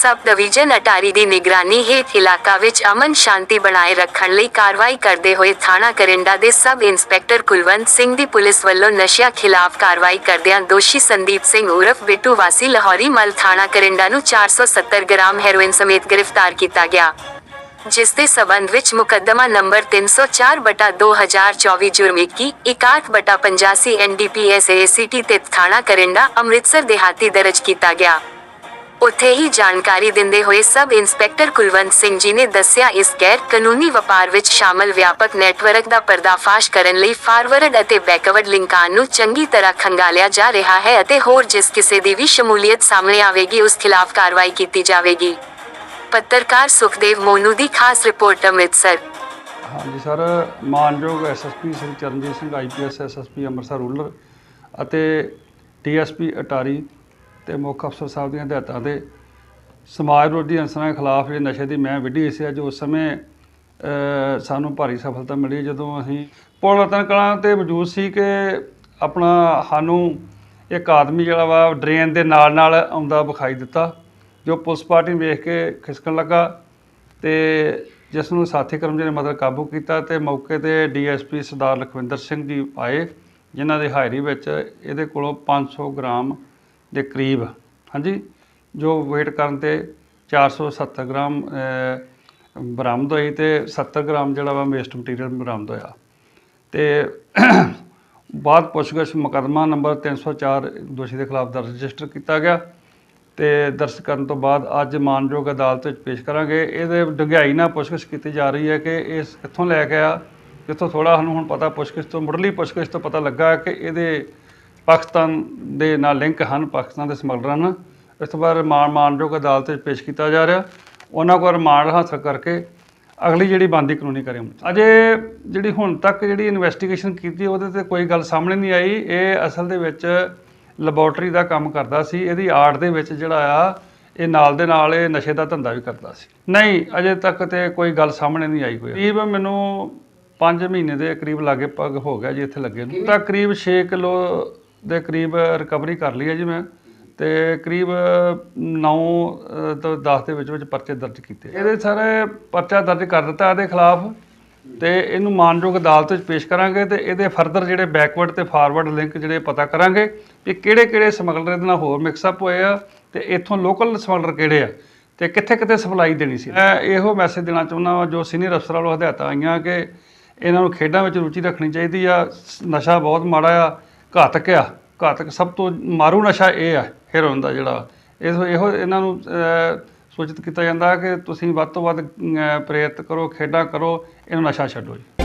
Sub division Attari ਦੀ ਨਿਗਰਾਨੀ ਹੇਠ ਇਲਾਕਾ ਵਿੱਚ ਅਮਨ ਸ਼ਾਂਤੀ ਬਣਾਏ ਰੱਖਣ ਲਈ ਕਾਰਵਾਈ ਕਰਦੇ ਹੋਏ ਥਾਣਾ ਕਰਿੰਡਾ ਦੇ ਸਬ ਇੰਸਪੈਕਟਰ ਕੁਲਵੰਤ ਸਿੰਘ ਦੀ ਪੁਲਿਸ ਵੱਲੋਂ ਨਸ਼ਿਆਂ ਖਿਲਾਫ ਕਾਰਵਾਈ ਕਰਦਿਆਂ ਦੋਸ਼ੀ ਸੰਦੀਪ ਸਿੰਘ ਉਰਫ ਬਿੱਟੂ ਵਾਸੀ ਲਾਹੌਰੀ ਮਲ ਥਾਣਾ ਕਰਿੰਡਾ ਨੂੰ 470 ਗ੍ਰਾਮ ਹੈਰੋਇਨ ਸਮੇਤ ਗ੍ਰਿਫਤਾਰ ਕੀਤਾ ਗਿਆ, ਜਿਸ ਦੇ ਸਬੰਧ ਵਿੱਚ ਮੁਕੱਦਮਾ ਨੰਬਰ 304 ਬਟਾ 2024 ਜੁਰਮ 21 61 ਬਟਾ 85 ਐਨਡੀਪੀਐਸ ਏਸੀਟੀ ਤੇ ਥਾਣਾ ਕਰਿੰਡਾ ਅੰਮ੍ਰਿਤਸਰ ਦੇਹਾਤੀ ਦਰਜ ਕੀਤਾ ਗਿਆ। ਉੱਥੇ ਹੀ ਜਾਣਕਾਰੀ ਦਿੰਦੇ ਹੋਏ ਸਬ ਇੰਸਪੈਕਟਰ ਕੁਲਵੰਤ ਸਿੰਘ ਜੀ ਨੇ ਦੱਸਿਆ, ਇਸ ਗੈਰ ਕਾਨੂੰਨੀ ਵਪਾਰ ਵਿੱਚ ਸ਼ਾਮਲ ਵਿਆਪਕ ਨੈਟਵਰਕ ਦਾ ਪਰਦਾਫਾਸ਼ ਕਰਨ ਲਈ ਫਾਰਵਰਡ ਅਤੇ ਬੈਕਵਰਡ ਲਿੰਕਾਂ ਨੂੰ ਚੰਗੀ ਤਰ੍ਹਾਂ ਖੰਗਾਲਿਆ ਜਾ ਰਿਹਾ ਹੈ ਅਤੇ ਹੋਰ ਜਿਸ ਕਿਸੇ ਦੀ ਵੀ ਸ਼ਮੂਲੀਅਤ ਸਾਹਮਣੇ ਆਵੇਗੀ, ਉਸ ਖਿਲਾਫ ਕਾਰਵਾਈ ਕੀਤੀ ਜਾਵੇਗੀ। ਪੱਤਰਕਾਰ ਸੁਖਦੇਵ ਮੋਨੂ ਦੀ ਖਾਸ ਰਿਪੋਰਟ, ਅੰਮ੍ਰਿਤਸਰ। ਹਾਂਜੀ ਸਰ, ਮਾਨਯੋਗ SSP Sri Charanjit Singh IPS SSP Amritsar rural ਅਤੇ ਡੀਐਸਪੀ ਅਟਾਰੀ ਤੇ ਮੁੱਖ ਅਫਸਰ ਸਾਹਿਬ ਦੀਆਂ ਹਦਾਇਤਾਂ ਤੇ ਸਮਾਜ ਵਿਰੋਧੀ ਅਨਸਰਾਂ ਖਿਲਾਫ ਇਹ ਨਸ਼ੇ ਦੀ ਮੈਂ ਵਿੱਢੀ ਸੀ, ਅੱਜ ਉਸ ਸਮੇਂ ਸਾਨੂੰ ਭਾਰੀ ਸਫਲਤਾ ਮਿਲੀ ਜਦੋਂ ਅਸੀਂ ਪੁਲ ਰਤਨ ਕਲਾਂ ਤੇ ਮੌਜੂਦ ਸੀ ਕਿ ਆਪਣਾ ਸਾਨੂੰ ਇੱਕ ਆਦਮੀ ਜਿਹੜਾ ਵਾ ਡਰੇਨ ਦੇ ਨਾਲ ਨਾਲ ਆਉਂਦਾ ਵਿਖਾਈ ਦਿੱਤਾ, ਜੋ ਪੁਲਿਸ ਪਾਰਟੀ ਨੂੰ ਵੇਖ ਕੇ ਖਿਸਕਣ ਲੱਗਾ ਤੇ ਜਿਸ ਨੂੰ ਸਾਥੀ ਕਰਮਚਾਰੀ ਨੇ ਮਦਦ ਕਾਬੂ ਕੀਤਾ ਤੇ ਮੌਕੇ ਤੇ ਡੀਐਸਪੀ ਸਰਦਾਰ ਲਖਵਿੰਦਰ ਸਿੰਘ ਜੀ ਆਏ, ਜਿਨ੍ਹਾਂ ਦੇ ਹਾਜ਼ਰੀ ਵਿੱਚ ਇਹਦੇ ਕੋਲੋਂ 500 ਗ੍ਰਾਮ ਦੇ ਕਰੀਬ। ਹਾਂਜੀ, ਜੋ weight ਕਰਨ ਤੇ 470 ਗ੍ਰਾਮ ਬਰਾਮਦ ਹੋਈ ਤੇ 70 ਗ੍ਰਾਮ ਜਿਹੜਾ ਵਾ ਵੇਸਟ ਮਟੀਰੀਅਲ ਬਰਾਮਦ ਹੋਇਆ। ਤੇ ਬਾਅਦ ਪੁੱਛਗਿੱਛ ਮੁਕੱਦਮਾ ਨੰਬਰ 304 ਦੋਸ਼ੀ ਦੇ ਖਿਲਾਫ ਦਰਜ ਰਜਿਸਟਰ ਕੀਤਾ ਗਿਆ ਤੇ ਦਰਜ ਕਰਨ ਤੋਂ ਬਾਅਦ ਅੱਜ ਮਾਨਯੋਗ ਅਦਾਲਤ ਵਿੱਚ ਪੇਸ਼ ਕਰਾਂਗੇ। ਇਹਦੇ ਡੂੰਘਾਈ ਨਾਲ ਪੁੱਛਗਿੱਛ ਕੀਤੀ ਜਾ ਰਹੀ ਹੈ ਕਿ ਇਸ ਕਿੱਥੋਂ ਲੈ ਕੇ ਆ ਜਿੱਥੋਂ ਥੋੜਾ ਸਾਨੂੰ ਹੁਣ ਪਤਾ ਪੁੱਛਗਿੱਛ ਤੋਂ, ਮੁੱਢਲੀ ਪੁੱਛਗਿੱਛ ਤੋਂ ਪਤਾ ਲੱਗਾ ਕਿ ਇਹਦੇ ਪਾਕਿਸਤਾਨ ਦੇ ਨਾਲ ਲਿੰਕ ਹਨ, ਪਾਕਿਸਤਾਨ ਦੇ ਸਮਗਲਰਾਂ ਨਾਲ। ਇਸ ਤੋਂ ਬਾਅਦ ਮਾਨ ਮਾਨਯੋਗ ਅਦਾਲਤ ਵਿੱਚ ਪੇਸ਼ ਕੀਤਾ ਜਾ ਰਿਹਾ, ਉਹਨਾਂ ਕੋਲ ਰਿਮਾਂਡ ਹਾਸਲ ਕਰਕੇ ਅਗਲੀ ਜਿਹੜੀ ਬੰਦੀ ਕਾਨੂੰਨੀ ਕਰੇ ਅਜੇ ਜਿਹੜੀ ਹੁਣ ਤੱਕ ਜਿਹੜੀ ਇਨਵੈਸਟੀਗੇਸ਼ਨ ਕੀਤੀ, ਉਹਦੇ ਤੇ ਕੋਈ ਗੱਲ ਸਾਹਮਣੇ ਨਹੀਂ ਆਈ। ਇਹ ਅਸਲ ਦੇ ਵਿੱਚ ਲੈਬੋਰਟਰੀ ਦਾ ਕੰਮ ਕਰਦਾ ਸੀ। ਇਹਦੀ ਆਰਟ ਦੇ ਵਿੱਚ ਜਿਹੜਾ ਆ, ਇਹ ਨਾਲ ਦੇ ਨਾਲ ਇਹ ਨਸ਼ੇ ਦਾ ਧੰਦਾ ਵੀ ਕਰਦਾ ਸੀ। ਨਹੀਂ, ਅਜੇ ਤੱਕ ਤੇ ਕੋਈ ਗੱਲ ਸਾਹਮਣੇ ਨਹੀਂ ਆਈ ਕੋਈ। ਕਰੀਬ ਮੈਨੂੰ 5 ਮਹੀਨੇ ਦੇ ਕਰੀਬ ਲਾਗੇ ਪਗ ਹੋ ਗਿਆ ਜੀ ਇੱਥੇ ਲੱਗੇ ਨੂੰ। ਤਾਂ ਕਰੀਬ 6 ਕਿਲੋ ਦੇ ਕਰੀਬ ਰਿਕਵਰੀ ਕਰ ਲਈ ਹੈ ਜੀ ਮੈਂ। ਤੇ ਕਰੀਬ 9 ਤੋਂ 10 ਦੇ ਵਿੱਚ ਵਿੱਚ ਪਰਚੇ ਦਰਜ ਕੀਤੇ। ਇਹਦੇ ਸਾਰੇ ਪਰਚਾ ਦਰਜ ਕਰ ਦਿੱਤਾ ਇਹਦੇ ਖਿਲਾਫ। ਤੇ ਇਹਨੂੰ ਮਾਨਯੋਗ ਅਦਾਲਤ ਵਿੱਚ ਪੇਸ਼ ਕਰਾਂਗੇ ਤੇ ਇਹਦੇ ਫਰਦਰ ਜਿਹੜੇ ਬੈਕਵਰਡ ਤੇ ਫਾਰਵਰਡ ਲਿੰਕ ਜਿਹੜੇ ਪਤਾ ਕਰਾਂਗੇ ਕਿ ਕਿਹੜੇ ਕਿਹੜੇ ਸਮਗਲਰ ਇਹਦੇ ਨਾਲ ਹੋਰ ਮਿਕਸ ਅਪ ਹੋਏ ਆ ਤੇ ਇੱਥੋਂ ਲੋਕਲ ਸਮਗਲਰ ਕਿਹੜੇ ਆ ਤੇ ਕਿੱਥੇ ਕਿੱਥੇ ਸਪਲਾਈ ਦੇਣੀ ਸੀ। ਮੈਂ ਇਹੋ ਮੈਸੇਜ ਦੇਣਾ ਚਾਹੁੰਦਾ ਵਾਂ, ਜੋ ਸੀਨੀਅਰ ਅਫਸਰ ਵੱਲੋਂ ਹਦਾਇਤਾਂ ਆਈਆਂ ਕਿ ਇਹਨਾਂ ਨੂੰ ਖੇਡਾਂ ਵਿੱਚ ਰੁਚੀ ਰੱਖਣੀ ਚਾਹੀਦੀ ਆ। ਨਸ਼ਾ ਬਹੁਤ ਮਾੜਾ ਆ। ਘਾਤਕ ਆ। ਘਾਤਕ ਸਭ ਤੋਂ ਮਾਰੂ ਨਸ਼ਾ ਇਹ ਆ ਹੈਰੋਇਨ ਦਾ ਜਿਹੜਾ। ਇਹੋ ਇਹੋ ਇਹਨਾਂ ਨੂੰ ਸੂਚਿਤ ਕੀਤਾ ਜਾਂਦਾ ਕਿ ਤੁਸੀਂ ਵੱਧ ਤੋਂ ਵੱਧ ਪ੍ਰੇਰਿਤ ਕਰੋ, ਖੇਡਾਂ ਕਰੋ, ਇਹਨੂੰ ਨਸ਼ਾ ਛੱਡੋ ਜੀ।